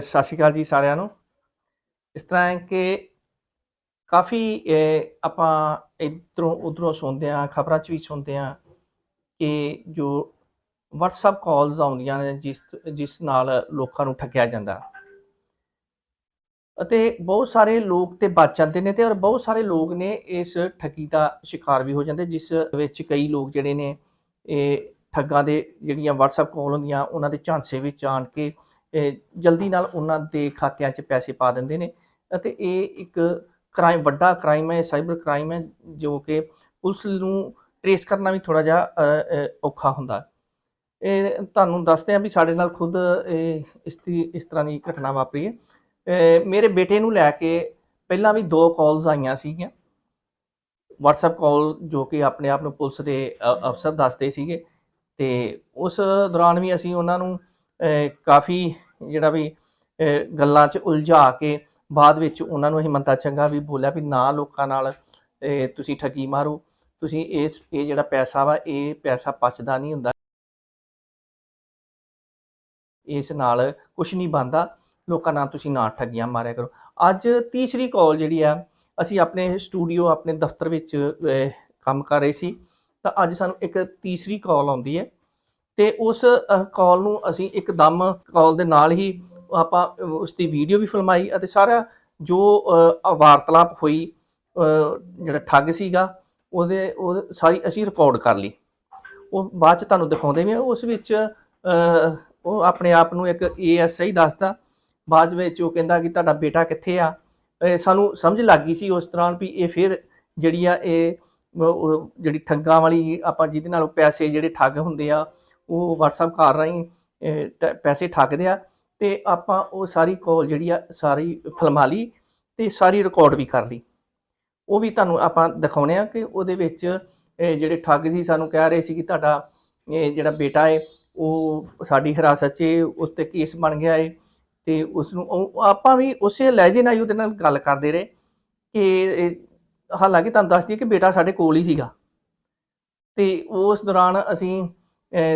ਸਤਿ ਸ਼੍ਰੀ ਅਕਾਲ ਜੀ ਸਾਰਿਆਂ ਨੂੰ। ਇਸ ਤਰ੍ਹਾਂ ਹੈ ਕਿ ਕਾਫੀ ਆਪਾਂ ਇਧਰੋਂ ਉਧਰੋਂ ਸੁਣਦੇ ਆ ਖਬਰਾਂ 'ਚ ਵੀ ਸੁਣਦੇ ਆ ਕਿ ਜੋ WhatsApp ਕਾਲਸ ਆਉਂਦੀਆਂ ਨੇ, ਜਿਸ ਜਿਸ ਨਾਲ ਲੋਕਾਂ ਨੂੰ ਠੱਗਿਆ ਜਾਂਦਾ। ਅਤੇ ਬਹੁਤ ਸਾਰੇ ਲੋਕ ਤੇ ਬਚ ਜਾਂਦੇ ਨੇ ਤੇ ਔਰ ਬਹੁਤ ਸਾਰੇ ਲੋਕ ਨੇ ਇਸ ਠੱਗੀ ਦਾ ਸ਼ਿਕਾਰ ਵੀ ਹੋ ਜਾਂਦੇ, ਜਿਸ ਵਿੱਚ ਕਈ ਲੋਕ ਜਿਹੜੇ ਨੇ, ਇਹ ਠੱਗਾਂ ਦੇ ਜਿਹੜੀਆਂ WhatsApp ਕਾਲ ਹੁੰਦੀਆਂ, ਉਹਨਾਂ ਦੇ ਝਾਂਸੇ ਵਿੱਚ ਆਣ ਕੇ ਜਲਦੀ ਨਾਲ ਉਹਨਾਂ ਦੇ ਖਾਤਿਆਂ 'ਚ ਪੈਸੇ ਪਾ ਦਿੰਦੇ ਨੇ ਅਤੇ ਇਹ ਇੱਕ ਕ੍ਰਾਈਮ ਵੱਡਾ ਕ੍ਰਾਈਮ ਹੈ ਸਾਈਬਰ ਕ੍ਰਾਈਮ ਹੈ, ਜੋ ਕਿ ਪੁਲਿਸ ਨੂੰ ਟ੍ਰੇਸ ਕਰਨਾ ਵੀ ਥੋੜਾ ਜਿਹਾ ਔਖਾ ਹੁੰਦਾ ਇਹ ਤੁਹਾਨੂੰ ਦੱਸਦੇ ਆ ਵੀ ਸਾਡੇ ਨਾਲ ਖੁਦ ਇਹ, ਇਸ ਦੀ, ਇਸ ਤਰ੍ਹਾਂ ਦੀ ਘਟਨਾ ਵਾਪਰੀ ਹੈ। ਮੇਰੇ ਬੇਟੇ ਨੂੰ ਲੈ ਕੇ ਪਹਿਲਾਂ ਵੀ ਦੋ ਕਾਲਸ ਆਈਆਂ ਸੀਗੀਆਂ। WhatsApp ਕਾਲ ਜੋ ਕਿ ਆਪਣੇ ਆਪ ਨੂੰ ਪੁਲਿਸ ਦੇ ਅਫਸਰ ਦੱਸਦੇ ਸੀਗੇ। ਤੇ ਉਸ ਦੌਰਾਨ ਵੀ ਅਸੀਂ ਉਹਨਾਂ ਨੂੰ ਕਾਫੀ ਜਿਹੜਾ ਵੀ ਗੱਲਾਂ 'ਚ ਉਲਝਾ ਕੇ ਬਾਅਦ ਵਿੱਚ ਉਹਨਾਂ ਨੂੰ ਅਸੀਂ ਮੰਤਾ ਚੰਗਾ ਵੀ ਬੋਲਿਆ ਵੀ ਨਾ ਲੋਕਾਂ ਨਾਲ ਤੁਸੀਂ ਠੱਗੀ ਮਾਰੋ। ਤੁਸੀਂ ਇਸ, ਇਹ ਜਿਹੜਾ ਪੈਸਾ ਵਾ, ਇਹ ਪੈਸਾ ਪਚਦਾ ਨਹੀਂ ਹੁੰਦਾ। ਇਸ ਨਾਲ ਕੁਝ ਨਹੀਂ ਬਣਦਾ। ਲੋਕਾਂ ਨਾਲ ਤੁਸੀਂ ਨਾ ਠੱਗੀਆਂ ਮਾਰਿਆ ਕਰੋ। ਅੱਜ ਤੀਸਰੀ ਕਾਲ ਜਿਹੜੀ ਆ, ਅਸੀਂ ਆਪਣੇ ਸਟੂਡੀਓ, ਆਪਣੇ ਦਫ਼ਤਰ ਵਿੱਚ ਕੰਮ ਕਰ ਰਹੇ ਸੀ। ਤਾਂ ਅੱਜ ਸਾਨੂੰ ਇੱਕ ਤੀਸਰੀ ਕਾਲ ਆਉਂਦੀ ਹੈ। ਤੇ ਉਸ ਕਾਲ ਨੂੰ ਅਸੀਂ ਇੱਕਦਮ ਕਾਲ ਦੇ ਨਾਲ ਹੀ ਆਪਾਂ ਅਹ, ਉਸ ਦੀ ਵੀਡੀਓ ਵੀ ਫਿਲਮਾਈ ਅਤੇ ਸਾਰਾ ਜੋ ਵਾਰਤਾਲਾਪ ਹੋਈ ਜਿਹੜਾ ਠੱਗ ਸੀਗਾ ਉਹਦੇ ਉਹ ਸਾਰੀ ਅਸੀਂ ਰਿਕਾਰਡ ਕਰ ਲਈ। ਉਹ ਬਾਅਦ ਚ ਤੁਹਾਨੂੰ ਦਿਖਾਉਂਦੇ ਵੀ ਉਸ ਵਿੱਚ ਉਹ ਆਪਣੇ ਆਪ ਨੂੰ ਇੱਕ ਏਐਸਆਈ ਦੱਸਦਾ। ਬਾਅਦ ਵਿੱਚ ਉਹ ਕਹਿੰਦਾ ਕਿ ਤੁਹਾਡਾ ਬੇਟਾ ਕਿੱਥੇ ਆ? ਸਾਨੂੰ ਸਮਝ ਲੱਗ ਗਈ ਸੀ ਉਸ ਤਰ੍ਹਾਂ ਵੀ ਇਹ ਫਿਰ ਜਿਹੜੀ ਆ ਇਹ ਜਿਹੜੀ ਠੱਗਾਂ ਵਾਲੀ ਆਪਾਂ ਜਿਹਦੇ ਨਾਲ ਪੈਸੇ ਜਿਹੜੇ ਠੱਗ ਹੁੰਦੇ ਆ ਉਹ WhatsApp ਕਰ ਰਾਹੀਂ ਅਹ, ਪੈਸੇ ਠੱਗਦੇ ਆ ਤੇ ਆਪਾਂ ਉਹ ਸਾਰੀ ਕਾਲ ਜਿਹੜੀ ਆ ਸਾਰੀ ਫਿਲਮਾ ਲਈ ਤੇ ਸਾਰੀ ਰਿਕਾਰਡ ਵੀ ਕਰ ਲਈ। ਉਹ ਵੀ ਤੁਹਾਨੂੰ ਆਪਾਂ ਦਿਖਾਉਣੇ ਆ ਕਿ ਉਹਦੇ ਵਿੱਚ ਜਿਹੜੇ ਠੱਗ ਸੀ ਸਾਨੂੰ ਕਹਿ ਰਹੇ ਸੀ ਕਿ ਤੁਹਾਡਾ ਜਿਹੜਾ ਬੇਟਾ ਹੈ ਉਹ ਸਾਡੀ ਹਿਰਾਸਤ 'ਚ ਉਸ ਤੇ ਕੇਸ ਬਣ ਗਿਆ ਹੈ ਤੇ ਉਸ ਨੂੰ ਉਹ- ਆਪਾਂ ਵੀ ਉਸੇ ਲਹਿਜੇ ਨਾਲ ਹੀ ਉਹਦੇ ਨਾਲ ਗੱਲ ਕਰਦੇ ਰਹੇ ਕਿ ਹਾਲਾਂਕਿ ਤੁਹਾਨੂੰ ਦੱਸ ਦਈਏ ਕਿ ਬੇਟਾ ਸਾਡੇ ਕੋਲ ਹੀ ਸੀਗਾ। ਤੇ ਉਸ ਦੌਰਾਨ ਅਸੀਂ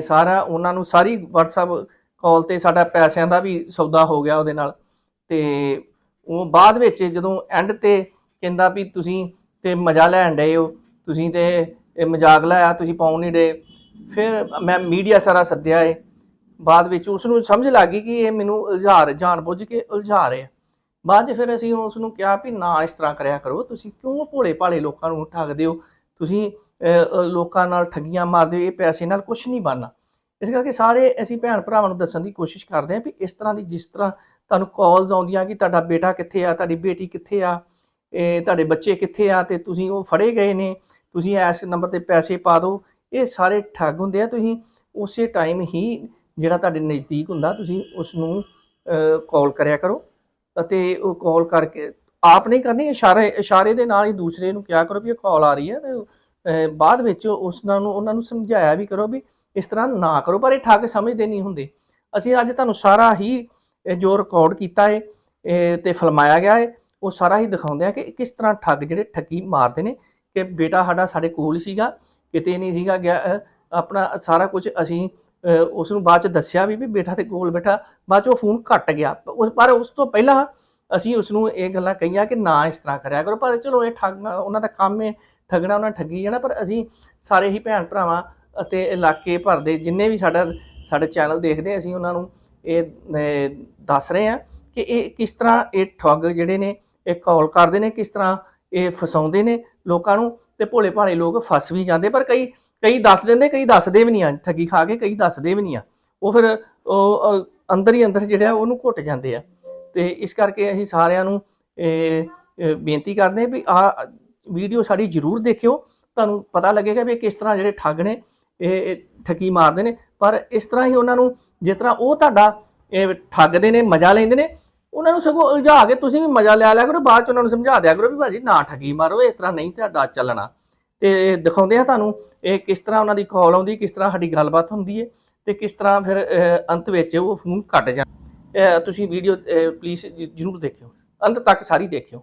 ਸਾਰਾ ਉਹਨਾਂ ਨੂੰ ਸਾਰੀ WhatsApp ਕਾਲ ਤੇ ਸਾਡਾ ਪੈਸਿਆਂ ਦਾ ਵੀ ਸੌਦਾ ਹੋ ਗਿਆ ਉਹਦੇ ਨਾਲ। ਤੇ ਉਹ ਬਾਅਦ ਵਿੱਚ ਜਦੋਂ ਐਂਡ ਤੇ ਕਹਿੰਦਾ ਵੀ ਤੁਸੀਂ ਤੇ ਮਜ਼ਾ ਲੈਣ ਡਏ ਹੋ, ਤੁਸੀਂ ਤੇ ਇਹ ਮਜ਼ਾਕ ਲਾਇਆ, ਤੁਸੀਂ ਪਾਉਣ ਨਹੀਂ ਡੇ ਫਿਰ ਮੈਂ ਮੀਡੀਆ ਸਾਰਾ ਸੱਦਿਆ ਏ। ਬਾਅਦ ਵਿੱਚ ਉਸ ਨੂੰ ਸਮਝ ਲੱਗ ਗਈ ਕਿ ਇਹ ਮੈਨੂੰ ਉਲਝਾ ਰਹੇ ਜਾਣ ਬੁੱਝ ਕੇ ਉਲਝਾ ਰਹੇ ਆ ਬਾਅਦ 'ਚ ਫਿਰ ਅਸੀਂ ਉਸ ਨੂੰ ਕਿਹਾ ਵੀ ਨਾ ਇਸ ਤਰ੍ਹਾਂ ਕਰਿਆ ਕਰੋ, ਤੁਸੀਂ ਕਿਉਂ ਭੋਲੇ ਭਾਲੇ ਲੋਕਾਂ ਨੂੰ ਠੱਗਦੇ ਹੋ? ਤੁਸੀਂ ਲੋਕਾਂ ਨਾਲ ਠੱਗੀਆਂ ਮਾਰਦੇ ਹੋ ਇਹ ਪੈਸੇ ਨਾਲ ਕੁਝ ਨਹੀਂ ਬਣਨਾ। ਇਸ ਕਰਕੇ ਸਾਰੇ ਅਸੀਂ ਭੈਣ ਭਰਾਵਾਂ ਨੂੰ ਦੱਸਣ ਦੀ ਕੋਸ਼ਿਸ਼ ਕਰਦੇ ਹਾਂ ਵੀ ਇਸ ਤਰ੍ਹਾਂ ਦੀ ਜਿਸ ਤਰ੍ਹਾਂ ਤੁਹਾਨੂੰ ਕਾਲਸ ਆਉਂਦੀਆਂ ਕਿ ਤੁਹਾਡਾ ਬੇਟਾ ਕਿੱਥੇ ਆ, ਤੁਹਾਡੀ ਬੇਟੀ ਕਿੱਥੇ ਆ, ਇਹ ਤੁਹਾਡੇ ਬੱਚੇ ਕਿੱਥੇ ਆ ਤੇ ਤੁਸੀਂ ਉਹ ਫੜੇ ਗਏ ਨੇ, ਤੁਸੀਂ ਇਸ ਨੰਬਰ ਤੇ ਪੈਸੇ ਪਾ ਦਿਓ। ਇਹ ਸਾਰੇ ਠੱਗ ਹੁੰਦੇ ਆ, ਤੁਸੀਂ ਉਸੇ ਟਾਈਮ ਹੀ ਜਿਹੜਾ ਤੁਹਾਡੇ ਨਜ਼ਦੀਕ ਹੁੰਦਾ, ਤੁਸੀਂ ਉਸ ਨੂੰ ਕਾਲ ਕਰਿਆ ਕਰੋ ਅਤੇ ਉਹ ਕਾਲ ਕਰਕੇ ਆਪ ਨਹੀਂ ਕਰਨੀ, ਇਸ਼ਾਰੇ ਇਸ਼ਾਰੇ ਦੇ ਨਾਲ ਹੀ ਦੂਸਰੇ ਨੂੰ ਕਿਹਾ ਕਰੋ ਵੀ ਇਹ ਕਾਲ ਆ ਰਹੀ ਹੈ ਤੇ ਬਾਅਦ ਵਿੱਚ ਉਸ ਨਾਲ ਨੂੰ ਉਹਨਾਂ ਨੂੰ ਸਮਝਾਇਆ ਵੀ ਕਰੋ ਵੀ ਇਸ ਤਰ੍ਹਾਂ ਨਾ ਕਰੋ ਪਰ ਇਹ ਠੱਗ ਸਮਝਦੇ ਨਹੀਂ ਹੁੰਦੇ। ਅਸੀਂ ਅੱਜ ਤੁਹਾਨੂੰ ਸਾਰਾ ਹੀ ਜੋ ਰਿਕਾਰਡ ਕੀਤਾ ਹੈ ਇਹ ਤੇ ਫਿਲਮਾਇਆ ਗਿਆ ਹੈ ਉਹ ਸਾਰਾ ਹੀ ਦਿਖਾਉਂਦੇ ਆ ਕਿ ਕਿਸ ਤਰ੍ਹਾਂ ਠੱਗ ਜਿਹੜੇ ਠੱਗੀ ਮਾਰਦੇ ਨੇ ਕਿ ਬੇਟਾ ਸਾਡਾ ਸਾਡੇ ਕੋਲ ਸੀਗਾ ਕਿਤੇ ਨਹੀਂ ਸੀਗਾ ਗਿਆ ਆਪਣਾ ਸਾਰਾ ਕੁਝ ਅਸੀਂ ਅਹ, ਉਸ ਨੂੰ ਬਾਅਦ ਚ ਦੱਸਿਆ ਵੀ ਵੀ ਬੇਟਾ ਤੇ ਕੋਲ ਬੈਠਾ ਬਾਅਦ ਚ ਉਹ ਫੋਨ ਕੱਟ ਗਿਆ। ਉਸ ਪਰ ਉਸ ਤੋਂ ਪਹਿਲਾਂ ਅਸੀਂ ਉਸ ਨੂੰ ਇਹ ਗੱਲਾਂ ਕਹੀਆਂ ਕਿ ਨਾ ਇਸ ਤਰ੍ਹਾਂ ਕਰਿਆ ਕਰੋ ਪਰ ਚਲੋ ਇਹ ਠੱਗ ਉਹਨਾਂ ਦਾ ਕੰਮ ਹੈ ਠੱਗਣਾ ਉਹਨਾਂ ਠੱਗੀ ਜਾਣਾ, ਪਰ ਅਸੀਂ ਸਾਰੇ ਹੀ ਭੈਣ ਭਰਾਵਾਂ ਅਤੇ ਇਲਾਕੇ ਭਰ ਦੇ ਜਿੰਨੇ ਵੀ ਸਾਡਾ, ਸਾਡੇ ਚੈਨਲ ਦੇਖਦੇ ਅਸੀਂ ਉਹਨਾਂ ਨੂੰ ਇਹ ਦੱਸ ਰਹੇ ਹਾਂ ਕਿ ਇਹ ਕਿਸ ਤਰ੍ਹਾਂ ਇਹ ਠੱਗ ਜਿਹੜੇ ਨੇ, ਇਹ ਕਾਲ ਕਰਦੇ ਨੇ, ਕਿਸ ਤਰ੍ਹਾਂ ਇਹ ਫਸਾਉਂਦੇ ਨੇ ਲੋਕਾਂ ਨੂੰ ਤੇ ਭੋਲੇ ਭਾਲੇ ਲੋਕ ਫਸ ਵੀ ਜਾਂਦੇ, ਪਰ ਕਈ ਕਈ ਦੱਸ ਦਿੰਦੇ, ਕਈ ਦੱਸਦੇ ਵੀ ਨਹੀਂ ਆ, ਠੱਗੀ ਖਾ ਕੇ ਕਈ ਦੱਸਦੇ ਵੀ ਨਹੀਂ ਆ। ਉਹ ਫਿਰ ਉਹ ਅੰਦਰ ਹੀ ਅੰਦਰ ਜਿਹੜਾ ਉਹਨੂੰ ਘੁੱਟ ਜਾਂਦੇ ਆ। ਤੇ ਇਸ ਕਰਕੇ ਅਸੀਂ ਸਾਰਿਆਂ ਨੂੰ ਬੇਨਤੀ ਕਰਦੇ ਹਾਂ ਵੀ ਆ ਵੀਡੀਓ ਸਾਡੀ ਜਰੂਰ ਦੇਖਿਓ। ਤੁਹਾਨੂੰ ਪਤਾ ਲੱਗੇਗਾ ਵੀ ਕਿਸ ਤਰ੍ਹਾਂ ਜਿਹੜੇ ਠੱਗ ਨੇ, ਇਹ ਠੱਗੀ ਮਾਰਦੇ ਨੇ। ਪਰ ਇਸ ਤਰ੍ਹਾਂ ਹੀ ਉਹਨਾਂ ਨੂੰ, ਜਿਸ ਤਰ੍ਹਾਂ ਉਹ ਤੁਹਾਡਾ, ਇਹ ਠੱਗਦੇ ਨੇ, ਮਜ਼ਾ ਲੈਂਦੇ ਨੇ, ਉਹਨਾਂ ਨੂੰ ਸਗੋਂ ਉਲਝਾ ਕੇ ਤੁਸੀਂ ਵੀ ਮਜ਼ਾ ਲਿਆ ਲਿਆ ਕਰੋ, ਬਾਅਦ ਚ ਉਹਨਾਂ ਨੂੰ ਸਮਝਾ ਦਿਆ ਕਰੋ ਵੀ ਭਾਜੀ ਨਾ ਠੱਗੀ ਮਾਰੋ, ਇਸ ਤਰ੍ਹਾਂ ਨਹੀਂ ਤੁਹਾਡਾ ਚੱਲਣਾ। ਤੇ ਦਿਖਾਉਂਦੇ ਆ ਤੁਹਾਨੂੰ, ਇਹ ਕਿਸ ਤਰ੍ਹਾਂ ਉਹਨਾਂ ਦੀ ਕਾਲ ਆਉਂਦੀ, ਕਿਸ ਤਰ੍ਹਾਂ ਸਾਡੀ ਗੱਲਬਾਤ ਹੁੰਦੀ ਹੈ ਤੇ ਕਿਸ ਤਰ੍ਹਾਂ ਫਿਰ ਅੰਤ ਵਿੱਚ ਉਹ ਫੋਨ ਕੱਟ ਜਾ ਤੁਸੀਂ ਵੀਡੀਓ ਪਲੀਜ਼ ਜਰੂਰ ਦੇਖਿਓ। ਅੰਤ ਤੱਕ ਸਾਰੀ ਦੇਖਿਓ।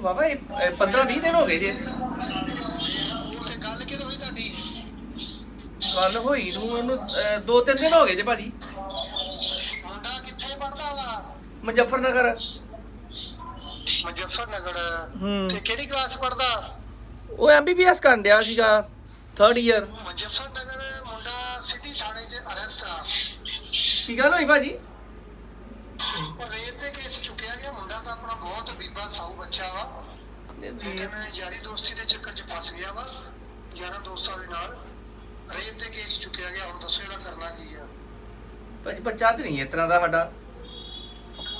ਉਹਨੂੰ ਬਾਬਾ 15 20 ਦਿਨ ਹੋ ਗਏ ਜੇ। ਤੇ ਗੱਲ ਕਿਦੋਂ ਹੋਈ ਤੁਹਾਡੀ ਗੱਲ ਹੋਈ ਨੂੰ ਉਹਨੂੰ 2-3 ਦਿਨ ਹੋ ਗਏ ਜੇ ਭਾਜੀ। ਮੁੰਡਾ ਕਿੱਥੇ ਪੜਦਾ ਵਾ ਮੁਜ਼ੱਫਰਨਗਰ? ਮੁਜ਼ੱਫਰਨਗਰ। ਤੇ ਕਿਹੜੀ ਕਲਾਸ ਪੜਦਾ ਉਹ ਐਮਬੀਬੀਐਸ ਕਰਨ ਡਿਆ ਸੀਗਾ 3rd ਇਅਰ ਮੁਜ਼ੱਫਰਨਗਰ ਮੁੰਡਾ ਸਿਟੀ ਥਾਣੇ 'ਚ ਅਰੈਸਟ ਆ। ਕੀ ਗੱਲ ਹੋਈ ਭਾਜੀ ਉਹ ਰੇਪ ਦੇ ਕੇਸ ਚੁੱਕਿਆ ਗਿਆ ਮੁੰਡਾ ਤਾਂ ਆਪਣਾ ਬੀਬਾ ਸਾਊ ਬੱਚਾ ਵਾ। ਲੇਕਿਨ ਯਾਰੀ ਦੋਸਤੀ ਦੇ ਚੱਕਰ 'ਚ ਫਸ ਗਿਆ ਵਾ ਯਾਰਾਂ ਦੋਸਤਾਂ ਦੇ ਨਾਲ। ਰੇਪ ਦੇ ਕੇਸ ਚੁੱਕਿਆ ਗਿਆ ਹੁਣ ਦੱਸੋ ਇਹਦਾ ਕਰਨਾ ਕੀ ਆ। ਭਾਜੀ ਬੱਚਾ ਤੇ ਨਹੀਂ ਇਸ ਤਰ੍ਹਾਂ ਦਾ ਸਾਡਾ।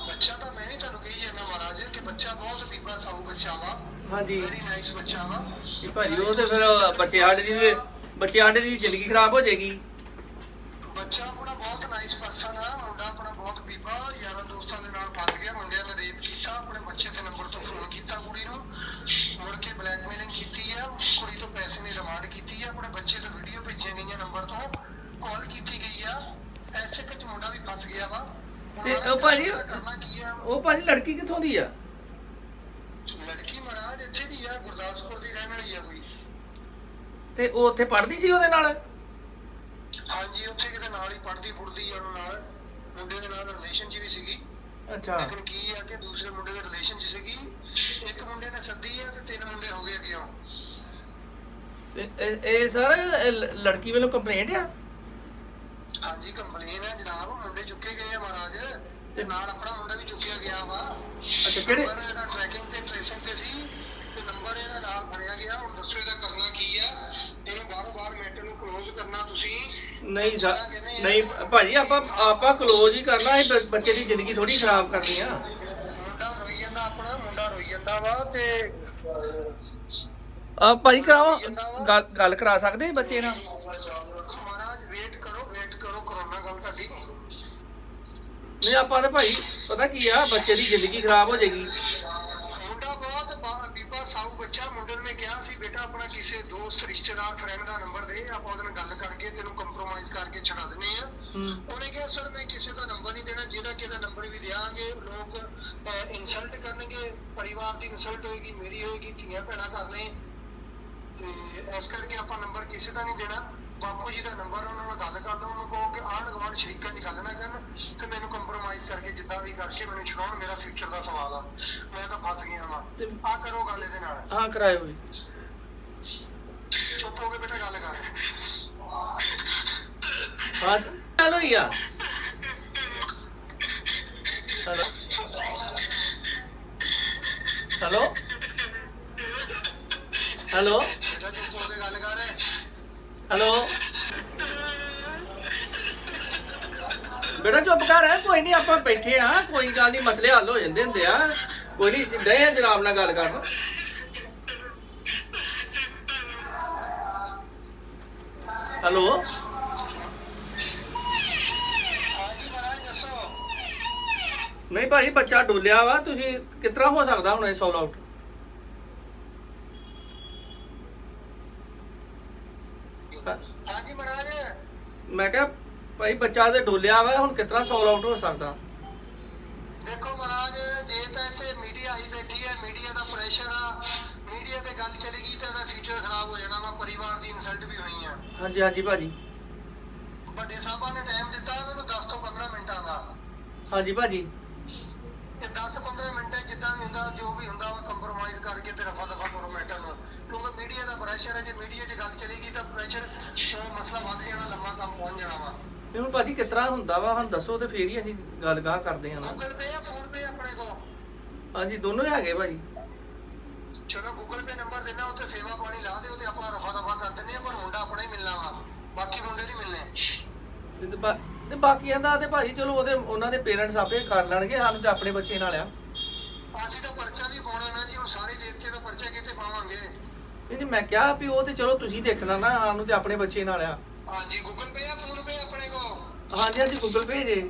ਬੱਚਾ ਤਾਂ ਮੈਂ ਵੀ ਤੁਹਾਨੂੰ ਕਹੀ ਜਾਂਦਾ ਮਹਾਰਾਜ ਕਿ ਬੱਚਾ ਬਹੁਤ ਬੀਬਾ ਸਾਊ ਬੱਚਾ ਵਾ। ਹਾਂਜੀ। ਵੈਰੀ ਨਾਈਸ ਬੱਚਾ ਵਾ। ਇਹ ਭਾਜੀ ਉਹ ਤੇ ਫਿਰ ਬੱਚੇ ਸਾਡੇ ਦੀ ਬੱਚੇ ਸਾਡੇ ਦੀ ਜ਼ਿੰਦਗੀ ਖਰਾਬ ਹੋ ਜਾਏਗੀ। 6 ਨੰਬਰ ਤੋਂ ਫੋਨ ਕੀਤਾ ਕੁੜੀ ਨੂੰ। ਮੁੜ ਕੇ ਬਲੈਕਮੇਲਿੰਗ ਕੀਤੀ ਆ। ਕੁੜੀ ਤੋਂ ਪੈਸੇ ਦੀ ਡਿਮਾਂਡ ਕੀਤੀ ਆ। ਆਪਣੇ ਬੱਚੇ ਤੋਂ ਵੀਡੀਓ ਭੇਜੀਆਂ ਗਈਆਂ ਨੰਬਰ ਤੋਂ। ਕਾਲ ਕੀਤੀ ਗਈ ਆ। ਐਸੇ ਕਿ ਮੁੰਡਾ ਵੀ ਫਸ ਗਿਆ ਵਾ। ਤੇ ਉਹ ਭਾਜੀ ਉਹ ਭਾਜੀ ਲੜਕੀ ਕਿੱਥੋਂ ਦੀ ਆ? ਲੜਕੀ ਮਹਾਰਾਜ ਇੱਥੇ ਦੀ ਆ ਗੁਰਦਾਸਪੁਰ ਦੀ ਰਹਿਣ ਵਾਲੀ ਆ ਕੋਈ। ਤੇ ਉਹ ਉੱਥੇ ਪੜ੍ਹਦੀ ਸੀ ਉਹਦੇ ਨਾਲ? ਹਾਂਜੀ ਉੱਥੇ ਕਿਤੇ ਨਾਲ ਹੀ ਪੜ੍ਹਦੀ ਪੜਦੀ ਆ ਉਹਨਾਂ ਨਾਲ। ਮੁੰਡੇ ਦੇ ਨਾਲ ਰਿਲੇਸ਼ਨ ਜੀ ਵੀ ਸੀਗੀ। ਅੱਛਾ। ਲੇਕਿਨ ਕੀ ਆ ਕਿ ਦੂਸਰੇ ਮੁੰਡੇ ਦੇ ਰਿਲੇਸ਼ਨ 'ਚ ਸੀਗੀ ਇੱਕ ਮੁੰਡੇ ਨੇ ਸੱਦੀ ਆ ਤੇ ਤਿੰਨ ਮੁੰਡੇ ਹੋ ਗਏ ਅੱਗੇ ਤੇ ਇਹ- ਇਹ ਸਰ ਲੜਕੀ ਵੱਲੋਂ ਕੰਪਲੇਂਟ ਆ? ਹਾਂਜੀ ਕੰਪਲੇਨ ਹੈ ਜਨਾਬ ਮੁੰਡੇ ਚੁੱਕੇ ਗਏ ਆ ਮਹਾਰਾਜ ਤੇ ਨਾਲ ਆਪਣਾ ਮੁੰਡਾ ਵੀ ਚੁੱਕਿਆ ਗਿਆ ਵਾ। ਅੱਛਾ ਕਿਹੜੇ ਟਰੈਕਿੰਗ ਤੇ ਟ੍ਰੇਸਿੰਗ ਤੇ ਸੀ ਨੰਬਰ ਇਹਦਾ ਨਾਲ ਫੜਿਆ ਗਿਆ ਹੁਣ ਦੱਸੋ ਇਹਦਾ ਕਰਨਾ ਕੀ ਆ? ਇਹਨੂੰ ਬਾਰੋ ਬਾਰ ਮੈਟਰ ਨੂੰ ਕਲੋਜ਼ ਕਰਨਾ ਤੁਸੀਂ। ਨਹੀਂ ਸਰ ਨਹੀਂ ਭਾਜੀ ਆਪਾਂ ਆਪਾਂ ਕਲੋਜ਼ ਹੀ ਕਰਨਾ ਇਹ ਬੱਚੇ ਦੀ ਜ਼ਿੰਦਗੀ ਥੋੜੀ ਖਰਾਬ ਕਰਨੀ ਆ। ਮੁੰਡਾ ਰੋਈ ਜਾਂਦਾ ਆਪਣਾ ਮੁੰਡਾ ਰੋਈ ਜਾਂਦਾ ਵਾ ਤੇ ਆ ਭਾਜੀ ਕਰਾਓ ਗੱਲ ਕਰਾ ਸਕਦੇ ਬੱਚੇ ਨਾਲ? ਮਹਾਰਾਜ ਵੇਟ ਕਰੋ ਵੇਟ ਕਰੋ ਕਰੋਨਾ ਗੱਲ ਤੁਹਾਡੀ। ਨਹੀਂ ਆਪਾਂ ਤਾਂ ਭਾਈ ਪਤਾ ਕੀ ਆ ਬੱਚੇ ਦੀ ਜ਼ਿੰਦਗੀ ਖਰਾਬ ਹੋ ਜਾਏਗੀ। ਨੂੰ ਕਿਹਾ ਸੀ ਬੇਟਾ ਆਪਣਾ ਕਿਸੇ ਦੋਸਤ ਰਿਸ਼ਤੇਦਾਰ ਫਰੈਂਡ ਦਾ ਨੰਬਰ ਦੇ ਆਪਾਂ ਉਹਦੇ ਨਾਲ ਗੱਲ ਕਰਕੇ ਤੈਨੂੰ ਕੰਪਰੋਮਾਈਜ਼ ਕਰਕੇ ਛਡਾ ਦਿੰਨੇ ਆ ਉਹਨੇ ਕਿਹਾ ਸਰ ਮੈਂ ਕਿਸੇ ਦਾ ਨੰਬਰ ਨਹੀਂ ਦੇਣਾ ਜਿਹਦਾ ਕਿਹਦਾ ਨੰਬਰ ਵੀ ਦਿਆਂਗੇ ਲੋਕ ਇਨਸਲਟ ਕਰਨਗੇ ਪਰਿਵਾਰ ਦੀ ਇਨਸਲਟ ਹੋਏਗੀ ਮੇਰੀ ਹੋਏਗੀ ਧੀਆਂ ਭੈਣਾਂ ਕਰਨੇ। ਤੇ ਇਸ ਕਰਕੇ ਆਪਾਂ ਨੰਬਰ ਕਿਸੇ ਦਾ ਨਹੀਂ ਦੇਣਾ। ਬਾਪੂ ਜੀ ਦਾ ਨੰਬਰ ਉਹਨਾਂ ਨਾਲ ਗੱਲ ਕਰ ਲਓ ਉਹਨੂੰ ਕਹੋ ਕਿ ਆਂਢ ਗੁਆਂਢ ਸ਼ਰੀਕਾਂ ਦੀ ਗੱਲ ਨਾ ਕਰਨ ਤੇ ਮੈਨੂੰ ਕੰਪਰੋਮਾਈਜ਼ ਕਰਕੇ ਜਿੱਦਾਂ ਵੀ ਕਰਕੇ ਮੈਨੂੰ ਛਡਾਉਣ ਮੇਰਾ ਫਿਊਚਰ ਦਾ ਸਵਾਲ ਆ। ਮੈਂ ਤਾਂ ਫਸ ਗਿਆ ਤੇ- ਆ ਕਰੋ ਗੱਲ ਇਹਦੇ ਨਾਲ। ਹਾਂ ਚੁੱਪ ਹੋ ਕੇ ਬੇਟਾ ਗੱਲ ਕਰ। ਹਾਂ ਚੱਲ ਹੋਈ ਆ। ਹੈਲੋ। ਹੈਲੋ। ਹੈਲੋ ਬੇਟਾ ਚੁੱਪ ਹੋ ਕੇ ਗੱਲ ਕਰ ਹੈਲੋ। ਬੇਟਾ ਚੁੱਪ ਕਰ ਕੋਈ ਨਹੀਂ ਆਪਾਂ ਬੈਠੇ ਆ, ਕੋਈ ਗੱਲ ਨਹੀਂ ਮਸਲੇ ਹੱਲ ਹੋ ਜਾਂਦੇ ਹੁੰਦੇ ਆ। ਕੋਈ ਨਹੀਂ ਦੇ ਆ, ਜਨਾਬ ਨਾਲ ਗੱਲ ਕਰਨ ਹੈਲੋ। ਨਹੀਂ ਭਾਈ, ਬੱਚਾ ਡੋਲਿਆ ਵਾ, ਤੁਸੀਂ ਕਿਤਨਾ ਹੋ ਸਕਦਾ ਹੁਣ ਇਹ ਸੋਲ ਆਊਟ ਹਾਂਜੀ ਮਹਾਰਾਜ। ਮੈਂ ਕਿਹਾ ਭਾਈ ਬੱਚਾ ਤੇ ਡੋਲਿਆ ਵਾ ਹੁਣ ਕਿਤਨਾ ਸੋਲ ਆਊਟ ਹੋ ਸਕਦਾ? ਦੇਖੋ ਮਹਾਰਾਜ ਜੇ ਤਾਂ ਇੱਥੇ ਮੀਡੀਆ ਆਈ ਬੈਠੀ ਹੈ ਮੀਡੀਆ ਦਾ ਪ੍ਰੈਸ਼ਰ ਆ ਮੀਡੀਆ ਤੇ ਗੱਲ ਚਲੀ ਗਈ ਤਾਂ ਇਹਦਾ ਫਿਊਚਰ ਖਰਾਬ ਹੋ ਜਾਣਾ ਵਾ ਪਰਿਵਾਰ ਦੀ ਇਨਸਲਟ ਵੀ ਹੋਈ ਆ। ਹਾਂਜੀ ਹਾਂਜੀ ਭਾਜੀ। ਵੱਡੇ ਸਾਹਿਬਾਂ ਨੇ ਟਾਈਮ ਦਿੱਤਾ ਹੈ ਮੈਨੂੰ 10 ਤੋਂ 15 ਮਿੰਟਾਂ ਦਾ। ਹਾਂਜੀ ਭਾਜੀ। ਤੇ 10-15 ਮਿੰਟਾਂ ਜਿੱਦਾਂ ਵੀ ਹੁੰਦਾ ਜੋ ਵੀ ਹੁੰਦਾ ਵਾ ਕੰਪਰੋਮਾਈਜ਼ ਕਰਕੇ ਤੇ ਰਫਾ ਦਫਾ ਕਰੋ ਮੈਟਰ ਨੂੰ। ਕਿਉਂਕਿ ਮੀਡੀਆ ਦਾ ਪ੍ਰੈਸ਼ਰ ਹੈ ਜੇ ਮੀਡੀਆ 'ਚ ਗੱਲ ਚਲੀ ਗਈ ਤਾਂ ਪ੍ਰੈਸ਼ਰ ਉਹ ਮਸਲਾ ਵੱਧ ਜਾਣਾ ਲੰਮਾ ਕੰਮ ਪਹੁੰਚ ਜਾਣਾ ਵਾ। ਤੇ ਹੁਣ ਭਾਜੀ ਕਿਤਨਾ ਹੁੰਦਾ ਵਾ? ਹੁਣ ਦੱਸੋ ਤੇ ਫੇਰ ਹੀ ਅਸੀਂ ਗੱਲ ਗਾਹ ਕਰਦੇ ਹਾਂ ਗੂਗਲ ਪੇ ਜਾਂ ਫੋਨ ਪੇ ਆਪਣੇ ਕੋਲ? ਹਾਂਜੀ ਦੋਨੋਂ ਹੀ ਹੈਗੇ ਭਾਜੀ। ਚਲੋ ਗੂਗਲ ਪੇ ਨੰਬਰ ਦੇਣਾ ਉੱਤੇ ਸੇਵਾ ਪਾਣੀ ਲਾ ਦਿਓ ਤੇ ਆਪਾਂ ਰਫਾ ਦਫਾ ਕਰ ਦਿੰਦੇ ਆ ਪਰ ਮੁੰਡਾ ਆਪਣਾ ਹੀ ਮਿਲਣਾ ਵਾ। ਬਾਕੀ ਮੁੰਡੇ ਨਹੀਂ ਮਿਲਨੇ ਤੇ ਤੇ ਬਾਕੀਆਂ ਦਾ ਤੇ ਭਾਜੀ ਚਲੋ ਉਹਦੇ ਉਹਨਾਂ ਦੇ ਪੇਰੈਂਟਸ ਆਪੇ ਕਰ ਲੈਣਗੇ ਸਾਨੂੰ ਤੇ ਆਪਣੇ ਬੱਚੇ ਨਾਲ ਆ। ਅਸੀਂ ਤਾਂ ਪਰਚਾ ਵੀ ਪਾਉਣਾ ਨਾ ਜੀ ਹੁਣ ਸਾਰੇ ਦੇ ਦਿੱਤੇ ਤਾਂ ਪਰਚਾ ਕਿੱਥੇ ਪਾਵਾਂਗੇ? ਨਹੀਂ ਜੀ ਮੈਂ ਕਿਹਾ ਵੀ ਉਹ ਤੇ ਚਲੋ ਤੁਸੀਂ ਦੇਖਣਾ ਨਾ ਸਾਨੂੰ ਤੇ ਆਪਣੇ ਬੱਚੇ ਨਾਲ ਆ। ਹਾਂਜੀ ਗੂਗਲ ਪੇ ਜਾਂ ਫੋਨ ਪੇ ਆਪਣੇ ਕੋਲ? ਹਾਂਜੀ ਹਾਂਜੀ ਗੂਗਲ ਪੇ ਜੇ।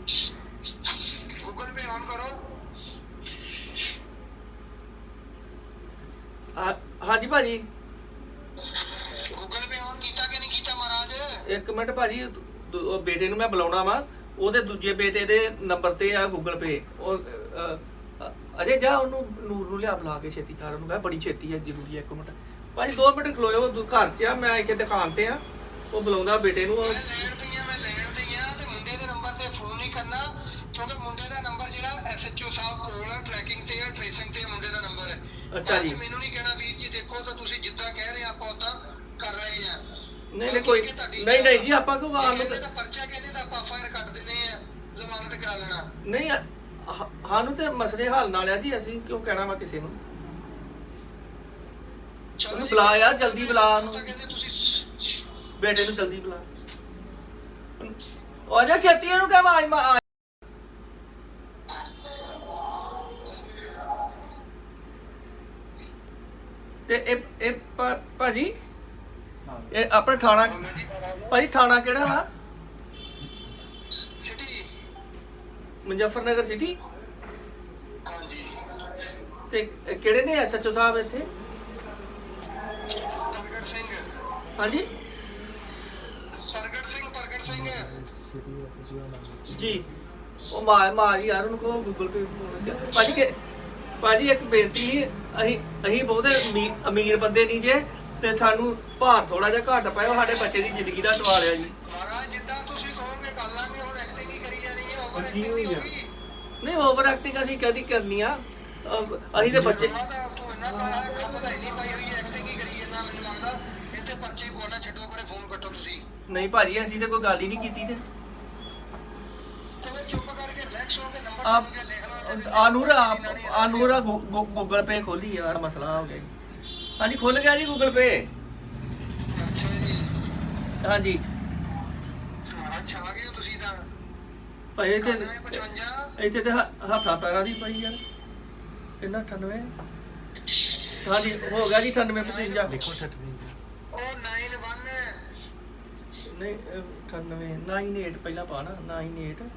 ਗੂਗਲ ਪੇ ਆਨ ਕਰੋ। ਹਾਂਜੀ ਭਾਜੀ। ਗੂਗਲ ਪੇ ਆਨ ਕੀਤਾ ਕਿ ਨਹੀਂ ਕੀਤਾ ਮਹਾਰਾਜ? ਇੱਕ ਮਿੰਟ ਭਾਜੀ ਉਹ ਬੇਟੇ ਨੂੰ ਮੈਂ ਬੁਲਾਉਣਾ ਵਾ। ਉਹਦੇ ਦੂਜੇ ਬੇਟੇ ਦੇ ਨੰਬਰ ਤੇ ਆ ਗੂਗਲ ਪੇ ਉਹ ਅਜੇ ਜਾ ਉਹਨੂੰ ਨੂਰ ਨੂੰ ਲਿਆ ਬੁਲਾ ਕੇ ਛੇਤੀ ਕਰ। ਉਹਨੂੰ ਕਹ ਬੜੀ ਛੇਤੀ ਹੈ ਜ਼ਰੂਰੀ ਹੈ ਇੱਕ ਮਿੰਟ। ਭਾਜੀ 2 ਮਿੰਟ ਖਲੋਇਓ ਘਰ 'ਚ ਆ ਮੈਂ ਇੱਥੇ ਦੁਕਾਨ ਤੇ ਆ। ਉਹ ਬੁਲਾਉਂਦਾ ਬੇਟੇ ਨੂੰ। ਮੈਂ ਲੈਣ ਦਈਆਂ ਮੈਂ ਲੈਣ ਦਈਆਂ ਤੇ ਮੁੰਡੇ ਦੇ ਨੰਬਰ ਤੇ ਫੋਨ ਨਹੀਂ ਕਰਨਾ। ਕਿਉਂਕਿ ਮੁੰਡੇ ਦਾ ਨੰਬਰ ਜਿਹੜਾ ਐਸਐਚਓ ਸਾਹਿਬ ਕੋਲ ਟਰੈਕਿੰਗ ਤੇ ਆ ਟ੍ਰੇਸਿੰਗ ਤੇ ਮੁੰਡੇ ਦਾ ਨੰਬਰ। ਹੈ ਅੱਛਾ ਜੀ। ਅੱਜ ਮੈਨੂੰ ਨਹੀਂ ਕਹਿਣਾ ਵੀਰ ਜੀ ਦੇਖੋ ਤਾਂ ਤੁਸੀਂ ਜਿੱਦਾਂ ਕਹਿ ਰਹੇ ਆਪਾਂ ਉਦਾਂ ਕਰ ਰਹੇ ਆ। ਨਹੀਂ ਨਹੀਂ ਕੋਈ ਨਹੀਂ ਨਹੀਂ ਜੀ ਆਪਾਂ ਕਿਉਂ ਆਣ ਨੂੰ ਕਹਿੰਦੇ ਤਾਂ ਪਰਚਾ ਕਹਿੰਦੇ ਤਾਂ ਆਪਾਂ ਫਾਇਰ ਕੱਟ ਦਿੰਦੇ ਆ ਜ਼ਮਾਨਤ ਕਰਾ ਲੈਣਾ ਨਹੀਂ ਹ- ਸਾਨੂੰ ਤੇ ਮਸਲੇ ਹੱਲ ਨਾਲ ਆ ਜੀ ਅਸੀਂ ਕਿਉਂ ਕਹਿਣਾ ਵਾ ਕਿਸੇ ਨੂੰ? ਚਲੋ ਉਹਨੂੰ ਬੁਲਾ ਯਾਰ, ਜਲਦੀ ਬੁਲਾ ਉਹਨੂੰ। ਬੇਟੇ ਨੂੰ ਜਲਦੀ ਬੁਲਾ। ਉਹ ਆ ਜਾ ਛੇਤੀ ਇਹਨੂੰ ਕਹਿ ਆਵਾਜ਼ ਮਾ ਤੇ ਇਹ ਇਹ ਭਾਜੀ? ਇਹ ਆਪਣਾ ਥਾਣਾ ਭਾਜੀ ਥਾਣਾ ਕਿਹੜਾ ਵਾ? ਸਿਟੀ। ਮੁਜ਼ੱਫਰਨਗਰ ਸਿਟੀ? ਹਾਂਜੀ। ਤੇ ਕਿਹੜੇ ਨੇ ਐਸਐਚਓ ਸਾਹਿਬ ਇੱਥੇ? ਪ੍ਰਗਟ ਸਿੰਘ। ਹਾਂਜੀ। ਪ੍ਰਗਟ ਸਿੰਘ ਪ੍ਰਗਟ ਸਿੰਘ। ਜੀ। ਉਹ ਮਾਰ ਮਾਰ ਯਾਰ ਉਹਨੂੰ ਕਹੋ ਗੂਗਲ ਪੇ ਭਾਜੀ ਕਿ ਭਾਜੀ ਇੱਕ ਬੇਨਤੀ ਅਸੀਂ ਅਸੀਂ ਬਹੁਤੇ ਅਮੀ- ਅਮੀਰ ਬੰਦੇ ਨਹੀਂ ਜੇ। ਤੇ ਸਾਨੂੰ ਭਾਰ ਥੋੜਾ ਜਿਹਾ ਘੱਟ ਪਾਇਓ ਸਾਡੇ ਬੱਚੇ ਦੀ ਜ਼ਿੰਦਗੀ ਦਾ ਸਵਾਲ ਹੈ ਜੀ। ਮਹਾਰਾਜ ਜਿੱਦਾਂ ਤੁਸੀਂ ਕਹੋਗੇ ਕਰ ਲਾਂਗੇ ਹੁਣ ਐਕਟਿੰਗ ਹੀ ਕਰੀ ਜਾਣੀ ਹੈ ਓਵਰ ਐਕਟਿੰਗ ਹੀ ਹੋਗੀ ਨਹੀਂ ਓਵਰ ਐਕਟਿੰਗ ਅਸੀਂ ਕਦੀ ਕਰਨੀ ਆ। ਅਹ ਅਸੀਂ ਤੇ ਬੱਚੇ ਦਾ ਤੂੰ ਇੰਨਾ ਪਾਇਆ ਖੱਪ ਦਾ ਇੰਨੀ ਪਾਈ ਹੋਈ ਐਕਟਿੰਗ ਹੀ ਕਰੀ ਜਾਂਦਾ ਮੈਨੂੰ ਲੱਗਦਾ। ਇੱਥੇ ਪਰਚੇ ਹੀ ਪਵਾਉਣਾ ਛੱਡੋ ਪਰੇ ਫੋਨ ਕੱਟੋ ਤੁਸੀਂ। ਨਹੀਂ ਭਾਜੀ ਅਸੀਂ ਤੇ ਕੋਈ ਗੱਲ ਹੀ ਨਹੀਂ ਕੀਤੀ ਤੇ। ਤੇ ਫਿਰ ਚੁੱਪ ਕਰਕੇ ਰਿਲੈਕਸ ਹੋ ਕੇ ਨੰਬਰ ਆਪ ਦੇ ਕੇ ਲਿਖ ਲਓ ਤੇ ਆਨੂਰ ਆਨੂਰ ਗੂਗਲ ਪੇ ਖੋਲੀ ਯਾਰ ਮਸਲਾ ਹੋ ਗਿਆ ਜੀ। ਹਾਂਜੀ ਖੁੱਲ ਗਿਆ ਜੀ ਗੂਗਲ ਪੇ ਅੱਛਾ ਜੀ। ਹਾਂਜੀ। ਮਹਾਰਾਜ ਛਾ ਗਏ ਹੋ ਤੁਸੀਂ ਤਾਂ। ਭਾਈ ਇੱਥੇ 9955 ਇੱਥੇ ਤੇ ਹ- ਹੱਥਾਂ ਪੈਰਾਂ ਦੀ ਪਈ ਯਾਰ ਕਿੰਨਾ 98 ਹਾਂਜੀ ਹੋ ਗਿਆ ਜੀ 98 55 ਦੇਖੋ 98 ਉਹ 91 ਨਹੀਂ ਅਹ, 98 98 ਪਹਿਲਾਂ ਪਾ ਨਾ 98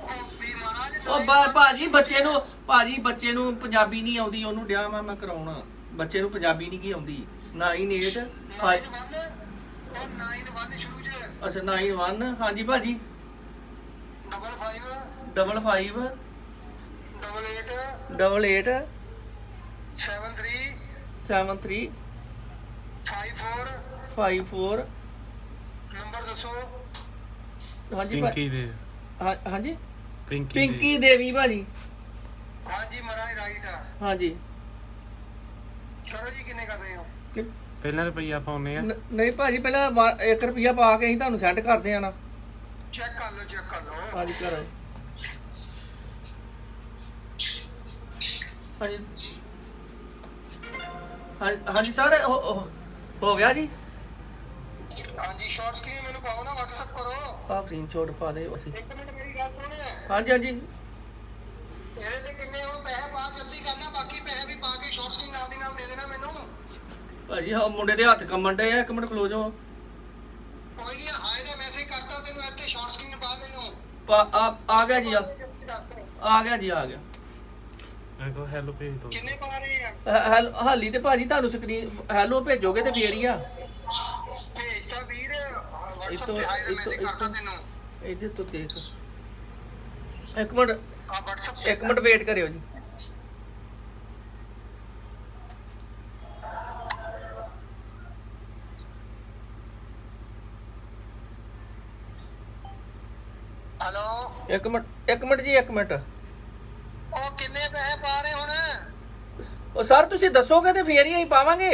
ਉਹ ਵੀ ਮਹਾਰਾਜ ਉਹ ਬਾ- ਭਾਜੀ ਬੱਚੇ ਨੂੰ ਭਾਜੀ ਬੱਚੇ ਨੂੰ ਪੰਜਾਬੀ ਨਹੀਂ ਆਉਂਦੀ ਉਹਨੂੰ ਡਿਆ ਮੈਂ ਮੈਂ ਕਰਾਉਣਾ। ਬੱਚੇ ਨੂੰ ਪੰਜਾਬੀ ਨਹੀਂ ਕੀ ਆਉਂਦੀ? 98 5 91 ਉਹ 91 ਸ਼ੁਰੂ ਚ। ਅੱਛਾ 91 ਹਾਂਜੀ ਭਾਜੀ। Double 5 double 5 double 8 double 8 7 3 73 5 4 54 number ਦੱਸੋ। ਹਾਂਜੀ ਪਿੰਕੀ ਦੇ। ਹਾਂਜੀ? ਪਿੰਕੀ ਪਿੰਕੀ ਦੇਵੀ ਭਾਜੀ। ਹਾਂਜੀ ਮਹਾਰਾਜ ਰਾਈਟ ਆ। ਹਾਂਜੀ। ਕਰੋ ਜੀ ਕਿੰਨੇ ਕਰਦੇ ਹੋ? ਕਿ- ਪਹਿਲਾਂ ਰੁਪਈਆ ਪਾਉਨੇ ਆ। ਨ- ਨਹੀਂ ਭਾਜੀ ਪਹਿਲਾਂ 1 ਰੁਪਿਆ ਪਾ ਕੇ ਅਸੀਂ ਤੁਹਾਨੂੰ ਸੈਂਡ ਕਰਦੇ ਆ ਨਾ। ਚੈੱਕ ਕਰ ਲਓ ਚੈੱਕ ਕਰ ਲਓ। ਹਾਂਜੀ ਕਰੋ ਹਾਂਜੀ। ਹਾਂ- ਹਾਂਜੀ ਸਰ ਹੋ- ਹੋ- ਹੋ ਗਿਆ ਜੀ? ਹਾਂਜੀ ਸ਼ਾਰਟ ਸਕਰੀਨ ਮੈਨੂੰ ਪਾਓ ਨਾ WhatsApp ਕਰੋ। ਆਹ ਸਕਰੀਨਸ਼ਾਟ ਪਾ ਦੇ ਅਸੀਂ। ਇੱਕ ਮਿੰਟ ਮੇਰੀ ਗੱਲ ਸੁਣ। ਹਾਂਜੀ ਹਾਂਜੀ। ਇਹਦੇ ਤੇ ਕਿੰਨੇ ਹੁਣ ਪੈਸੇ ਪਾ ਜਲਦੀ ਕਰਨਾ ਬਾਕੀ ਪੈਸੇ ਵੀ ਪਾ ਕੇ ਸ਼ਾਰਟ ਸਕਰੀਨ ਨਾਲ ਦੀ ਨਾਲ ਦੇ ਦੇਣਾ ਮੈਨੂੰ। ਭਾਜੀ ਆਹ ਮੁੰਡੇ ਦੇ ਹੱਥ ਕੰਮਣ ਆ ਇੱਕ ਮਿੰਟ ਖਲੋ ਜਾਓ। ਕੋਈ ਨਹੀਂ ਹਾਏ ਦਾ ਮੈਸੇਜ ਕਰਤਾ ਤੈਨੂੰ ਇੱਥੇ ਸ਼ਾਰਟ ਸਕਰੀਨ ਪਾ ਮੈਨੂੰ। ਪਾ ਆ ਆ ਗਿਆ ਜੀ ਆ। ਆ ਗਿਆ ਜੀ ਆ ਗਿਆ। ਮੈਂ ਕੋ ਹੈਲੋ ਭੇਜ ਦੋ। ਕਿੰਨੇ ਪਾ ਰਹੇ ਆ? ਹ- ਹੈਲ- ਹਾਲੀ ਤੇ ਭਾਜੀ ਤੁਹਾਨੂੰ ਸਕਰੀਨ ਹੈਲੋ ਭੇਜੋਗੇ ਤੇ ਫੇਰ ਹੀ ਆ। ਭੇਜਤਾ ਵੀਰ WhatsApp ਤੇ ਹਾਏ ਦਾ ਮੈਸੇਜ ਕਰਤਾ। ਤੈਨੂੰ। ਇਹਦੇ ਤੋਂ ਦੇਖ। ਇੱਕ ਮਿੰਟ। ਆ WhatsApp ਤੇ ਇੱਕ ਮਿੰਟ ਵੇਟ ਕਰਿਓ ਜੀ। ਹੈਲੋ ਇੱਕ ਮਿੰਟ ਇੱਕ ਮਿੰਟ ਜੀ ਇੱਕ ਮਿੰਟ। ਉਹ ਕਿੰਨੇ ਪੈਸੇ ਪਾ ਰਹੇ ਹੁਣ? ਉਹ ਸਰ ਤੁਸੀਂ ਦੱਸੋਗੇ ਤੇ ਫੇਰ ਹੀ ਅਸੀਂ ਪਾਵਾਂਗੇ।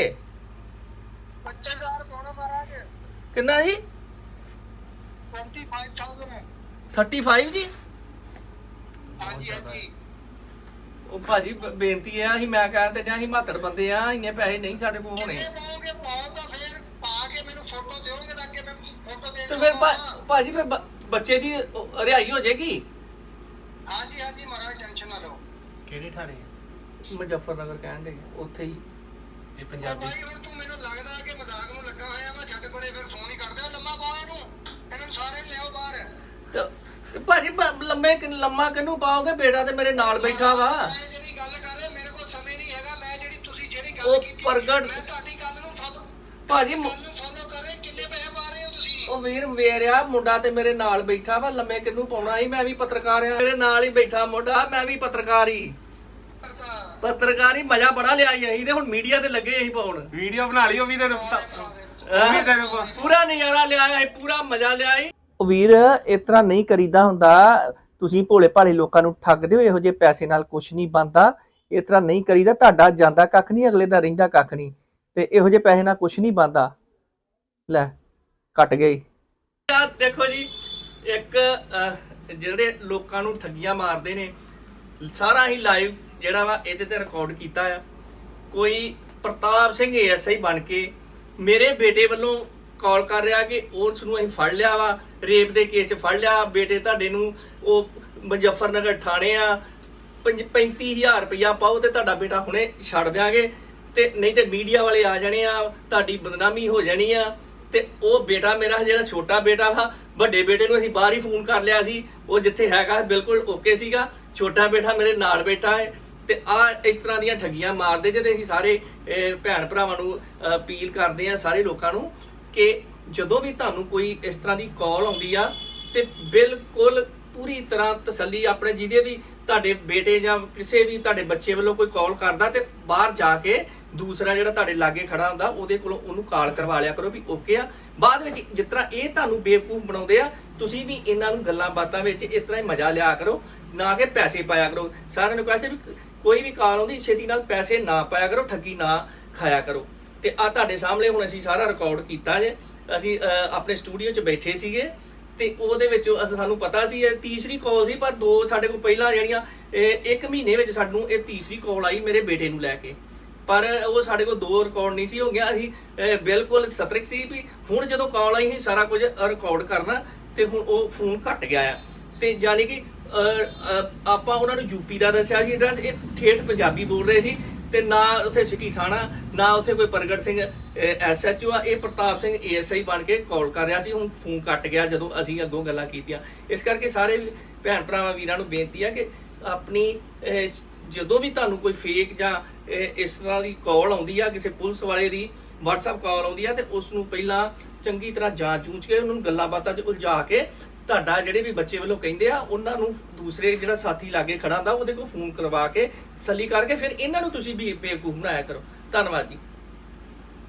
25000 ਪਾਉਣਾ ਮਹਾਰਾਜ। ਕਿੰਨਾ ਜੀ? 25000 35 ਜੀ? ਉਹ ਭਾਜੀ ਬ- ਬੇਨਤੀ ਹੈ ਅਸੀਂ ਮੈਂ ਕਹਿੰਦਾ ਜਾਂ ਅਸੀਂ ਮਾਤੜ ਬੰਦੇ ਆ ਇੰਨੇ ਪੈਸੇ ਨਹੀਂ ਸਾਡੇ ਕੋਲ ਹੋਣੇ। ਕਿੰਨੇ ਪਾਓਗੇ ਪਾਓ ਤਾਂ ਫਿਰ ਪਾ ਕੇ ਮੈਨੂੰ ਫੋਟੋ ਦਿਓਗੇ ਤਾਂ ਅੱਗੇ ਮੈਂ ਫੋਟੋ ਦੇ ਤੇ ਫਿਰ ਭਾ- ਦਊਂਗਾ। ਭਾਜੀ ਫਿਰ ਬ- ਬੱਚੇ ਦੀ ਉਹ ਰਿਹਾਈ ਹੋ ਜਾਏਗੀ? ਹਾਂਜੀ ਹਾਂਜੀ ਮਹਾਰਾਜ ਟੈਨਸ਼ਨ ਨਾ ਲਓ। ਕਿਹੜੇ ਥਾਣੇ ਮੁਜ਼ੱਫਰਨਗਰ ਕਹਿਣ ਦੇ ਉੱਥੇ ਹੀ। ਇਹ ਉਹ ਪੰਜਾਬੀ ਭਾਈ ਹੁਣ ਤੂੰ ਮੈਨੂੰ ਲੱਗਦਾ ਕਿ ਮਜ਼ਾਕ ਨੂੰ ਲੱਗਾ ਹੋਇਆ ਮੈਂ ਛੱਡ ਪਰੇ ਫਿਰ ਫੋਨ ਹੀ ਕਰਦਾ ਲੰਮਾ ਪਾ ਇਹਨੂੰ। ਇਹਨਾਂ ਨੂੰ ਸਾਰੇ ਲਿਆਓ ਬਾਹਰ। ਤੇ ਭਾਜੀ ਬ- ਲੰਮੇ ਕਿ- ਲੰਮਾ ਕਿਹਨੂੰ ਪਾਓਗੇ? ਬੇਟਾ ਤੇ ਮੇਰੇ ਨਾਲ ਬੈਠਾ ਵਾ। ਮੈਂ ਜਿਹੜੀ ਗੱਲ ਕਰ ਰਿਹਾ ਮੇਰੇ ਕੋਲ ਸਮੇਂ ਨਹੀਂ ਹੈਗਾ। ਮੈਂ ਜਿਹੜੀ ਤੁਸੀਂ ਜਿਹੜੀ ਉਹ ਗੱਲ ਕੀਤੀ ਪ੍ਰਗਟ ਮੈਂ ਤੁਹਾਡੀ ਗੱਲ ਨੂੰ ਫੋਲੋ ਭਾਜੀ ਗੱਲ ਮੁ- ਨੂੰ ਫੋਲੋ ਕਰ ਰਹੇ। ਕਿੰਨੇ ਪੈਸੇ ਪਾ ਰਹੇ ਹੋ ਤੁਸੀਂ? ਉਹ ਵੀਰ ਮੇਰਿਆ ਮੁੰਡਾ ਤੇ ਮੇਰੇ ਨਾਲ ਬੈਠਾ ਵਾ। ਲੰਮੇ ਕਿੰਨੂੰ ਪਾਉਣਾ ਸੀ ਮੈਂ ਵੀ ਪੱਤਰਕਾਰ ਆ ਮੇਰੇ ਨਾਲ ਹੀ ਬੈਠਾ ਮੁੰਡਾ ਮੈਂ ਵੀ ਪੱਤਰਕਾਰ ਹੀ। ਕਰਦਾ ਪੱਤਰਕਾਰ ਹੀ ਮਜ਼ਾ ਬੜਾ ਲਿਆ ਸੀ ਅਸੀਂ ਤੇ ਹੁਣ ਮੀਡੀਆ ਤੇ ਲੱਗੇ ਅਸੀਂ ਪਾਉਣ। ਵੀਡੀਓ ਬਣਾ ਲਈ ਉਹ ਵੀ ਤੈਨੂੰ ਪਤਾ ਉਹ ਵੀ ਤੈਨੂੰ ਪਤਾ। ਪੂਰਾ ਨਜ਼ਾਰਾ ਲਿਆ ਅਸੀਂ ਪੂਰਾ ਮਜ਼ਾ ਲਿਆ ਸੀ ਉਹ ਵੀਰ ਇਸ ਤਰ੍ਹਾਂ ਨਹੀਂ ਕਰੀਦਾ ਹੁੰਦਾ। ਤੁਸੀਂ ਭੋਲੇ ਭਾਲੇ ਲੋਕਾਂ ਨੂੰ ਠੱਗਦੇ ਹੋ, ਇਹੋ ਜਿਹੇ ਪੈਸੇ ਨਾਲ ਕੁਝ ਨਹੀਂ ਬਣਦਾ। ਇਸ ਤਰ੍ਹਾਂ ਨਹੀਂ ਕਰੀਦਾ, ਤੁਹਾਡਾ ਜਾਂਦਾ ਕੱਖ ਨਹੀਂ, ਅਗਲੇ ਦਾ ਰਹਿੰਦਾ ਕੱਖ ਨਹੀਂ। ਤੇ ਇਹੋ ਜਿਹੇ ਪੈਸੇ ਨਾਲ ਕੁਝ ਨਹੀਂ ਬਣਦਾ। ਲੈ ਕੱਟ ਗਈ ਆ ਦੇਖੋ ਜੀ, ਇੱਕ ਜਿਹੜੇ ਲੋਕਾਂ ਨੂੰ ਠੱਗੀਆਂ ਮਾਰਦੇ ਨੇ, ਸਾਰਾ ਹੀ ਲਾਈਵ ਜਿਹੜਾ ਵਾ ਇਹਦੇ ਤੇ ਰਿਕਾਰਡ ਕੀਤਾ ਆ। ਕੋਈ ਪ੍ਰਤਾਪ ਸਿੰਘ ਐਸਆਈ ਬਣ ਕੇ ਮੇਰੇ ਬੇਟੇ ਵੱਲੋਂ ਕਾਲ ਕਰ ਰਿਹਾ ਕਿ ਉਸ ਨੂੰ ਅਸੀਂ ਫੜ ਲਿਆ ਵਾ ਰੇਪ ਦੇ ਕੇਸ 'ਚ ਫੜ ਲਿਆ, ਬੇਟੇ ਤੁਹਾਡੇ ਨੂੰ ਉਹ ਮੁਜ਼ੱਫਰਨਗਰ ਥਾਣੇ ਆ 35000 ਰੁਪਇਆ ਪਾਓ ਤੇ ਤੁਹਾਡਾ ਬੇਟਾ ਹੁਣੇ ਛੱਡ ਦਿਆਂਗੇ ਤੇ ਨਹੀਂ ਤੇ ਮੀਡੀਆ ਵਾਲੇ ਆ ਜਾਣੇ ਆ, ਤੁਹਾਡੀ ਬਦਨਾਮੀ ਹੋ ਜਾਣੀ ਆ ਤੇ ਉਹ ਬੇਟਾ ਮੇਰਾ ਜਿਹੜਾ ਛੋਟਾ ਬੇਟਾ ਵਾ, ਵੱਡੇ ਬੇਟੇ ਨੂੰ ਅਸੀਂ ਬਾਹਰ ਹੀ ਫੋਨ ਕਰ ਲਿਆ ਸੀ, ਉਹ ਜਿੱਥੇ ਹੈਗਾ ਬਿਲਕੁਲ ਓਕੇ ਸੀਗਾ, ਛੋਟਾ ਬੇਟਾ ਮੇਰੇ ਨਾਲ ਬੈਠਾ ਹੈ ਤੇ ਆ ਇਸ ਤਰ੍ਹਾਂ ਦੀਆਂ ਠੱਗੀਆਂ ਮਾਰਦੇ ਜੇ ਤੇ ਅਸੀਂ ਸਾਰੇ ਭੈਣ ਭਰਾਵਾਂ ਨੂੰ ਅਪੀਲ ਕਰਦੇ ਆ, ਸਾਰੇ ਲੋਕਾਂ ਨੂੰ ਕਿ ਜਦੋਂ ਵੀ ਤੁਹਾਨੂੰ ਕੋਈ ਇਸ ਤਰ੍ਹਾਂ ਦੀ ਕਾਲ ਆਉਂਦੀ ਆ ਤੇ ਬਿਲਕੁਲ ਪੂਰੀ ਤਰ੍ਹਾਂ ਤਸੱਲੀ ਆਪਣੇ ਜਿਹਦੇ ਵੀ ਤੁਹਾਡੇ ਬੇਟੇ ਜਾਂ ਕਿਸੇ ਵੀ ਤੁਹਾਡੇ ਬੱਚੇ ਵੱਲੋਂ ਕੋਈ ਕਾਲ ਕਰਦਾ ਤੇ ਬਾਹਰ ਜਾ ਕੇ ਦੂਸਰਾ ਜਿਹੜਾ ਤੁਹਾਡੇ ਲਾਗੇ ਖੜਾ ਹੁੰਦਾ, ਉਹਦੇ ਕੋਲੋਂ ਉਹਨੂੰ ਕਾਲ ਕਰਵਾ ਲਿਆ ਕਰੋ ਵੀ ਓਕੇ ਆ। ਬਾਅਦ ਵਿੱਚ ਜਿਸ ਤਰ੍ਹਾਂ ਇਹ ਤੁਹਾਨੂੰ ਬੇਵਕੂਫ ਬਣਾਉਂਦੇ ਆ, ਤੁਸੀਂ ਵੀ ਇਹਨਾਂ ਨੂੰ ਗੱਲਾਂ ਬਾਤਾਂ ਵਿੱਚ ਇਸ ਤਰ੍ਹਾਂ ਹੀ ਮਜ਼ਾ ਲਿਆ ਕਰੋ, ਨਾ ਕਿ ਪੈਸੇ ਪਾਇਆ ਕਰੋ। ਸਾਰਿਆਂ ਨੂੰ ਕਹੇ ਵੀ ਕੋਈ ਵੀ ਕਾਲ ਆਉਂਦੀ, ਛੇਤੀ ਨਾਲ ਪੈਸੇ ਨਾ ਪਾਇਆ ਕਰੋ, ਠੱਗੀ ਨਾ ਖਾਇਆ ਕਰੋ। ਤੇ ਆ ਤੁਹਾਡੇ ਸਾਹਮਣੇ ਹੁਣ ਅਸੀਂ ਸਾਰਾ ਰਿਕਾਰਡ ਕੀਤਾ ਜੇ। ਅਸੀਂ ਆਪਣੇ ਸਟੂਡੀਓ 'ਚ ਬੈਠੇ ਸੀਗੇ ਤੇ ਉਹਦੇ ਵਿੱਚ ਅਸ- ਸਾਨੂੰ ਪਤਾ ਸੀ ਇਹ ਤੀਸਰੀ ਕਾਲ ਸੀ, ਪਰ ਦੋ ਸਾਡੇ ਕੋਲ ਪਹਿਲਾਂ ਜਿਹੜੀਆਂ ਇੱਕ ਮਹੀਨੇ ਵਿੱਚ ਸਾਨੂੰ ਇਹ ਤੀਸਰੀ ਕਾਲ ਆਈ ਮੇਰੇ ਬੇਟੇ ਨੂੰ ਲੈ ਕੇ। ਪਰ ਉਹ ਸਾਡੇ ਕੋਲ ਦੋ ਰਿਕਾਰਡ ਨਹੀਂ ਸੀ, ਹੋ ਗਿਆ ਅਸੀਂ ਬਿਲਕੁਲ ਸਤਰਕ ਸੀ ਵੀ ਹੁਣ ਜਦੋਂ ਕਾਲ ਆਈ ਸੀ ਸਾਰਾ ਕੁਝ ਰਿਕਾਰਡ ਕਰਨਾ ਤੇ ਹੁਣ ਉਹ ਫੋਨ ਘਟ ਗਿਆ ਆ। ਤੇ ਜਾਨੀ ਕਿ ਆਪਾਂ ਉਹਨਾਂ ਨੂੰ ਯੂਪੀ ਦਾ ਦੱਸਿਆ ਸੀ ਐਡਰੈਸ ਇਹ ਠੇਠ ਪੰਜਾਬੀ ਬੋਲ ਰਹੇ ਸੀ। ਤੇ ਨਾ ਉੱਥੇ ਸਿਟੀ ਥਾਣਾ, ਨਾ ਉੱਥੇ ਕੋਈ ਪ੍ਰਗਟ ਸਿੰਘ ਐਸਐਚਓ ਆ, ਇਹ ਪ੍ਰਤਾਪ ਸਿੰਘ ਏਐਸਆਈ ਬਣ ਕੇ ਕਾਲ ਕਰ ਰਿਹਾ ਸੀ, ਹੁਣ ਫੋਨ ਕੱਟ ਗਿਆ ਜਦੋਂ ਅਸੀਂ ਅੱਗੋਂ ਗੱਲਾਂ ਕੀਤੀਆਂ। ਇਸ ਕਰਕੇ ਸਾਰੇ ਭੈਣ ਭਰਾਵਾਂ ਵੀਰਾਂ ਨੂੰ ਬੇਨਤੀ ਆ ਕਿ ਆਪਣੀ ਜਦੋਂ ਵੀ ਤੁਹਾਨੂੰ ਕੋਈ ਫੇਕ ਜਾਂ ਇਸ ਤਰ੍ਹਾਂ ਦੀ ਕਾਲ ਆਉਂਦੀ ਆ, ਕਿਸੇ ਪੁਲਿਸ ਵਾਲੇ ਦੀ, WhatsApp ਕਾਲ ਆਉਂਦੀ ਆ, ਤੇ ਉਸ ਨੂੰ ਪਹਿਲਾਂ ਚੰਗੀ ਤਰ੍ਹਾਂ ਜਾਂਚ ਜੂਝ ਕੇ, ਉਹਨਾਂ ਨੂੰ ਗੱਲਾਂ ਬਾਤਾਂ 'ਚ ਉਲਝਾ ਕੇ ਤੁਹਾਡਾ ਜਿਹੜੇ ਵੀ ਬੱਚੇ ਵੱਲੋਂ ਕਹਿੰਦੇ ਆ, ਉਹਨਾਂ ਨੂੰ ਦੂਸਰੇ ਜਿਹੜਾ ਸਾਥੀ ਲਾਗੇ ਖੜਾ ਹੁੰਦਾ, ਉਹਦੇ ਕੋਲ ਫੋਨ ਕਰਵਾ ਕੇ ਸੱਲੀ ਕਰਕੇ ਫਿਰ ਇਹਨਾਂ ਨੂੰ ਤੁਸੀਂ ਵੀ ਬੇਵਕੂਫ ਬਣਾਇਆ ਕਰੋ। ਧੰਨਵਾਦ ਜੀ।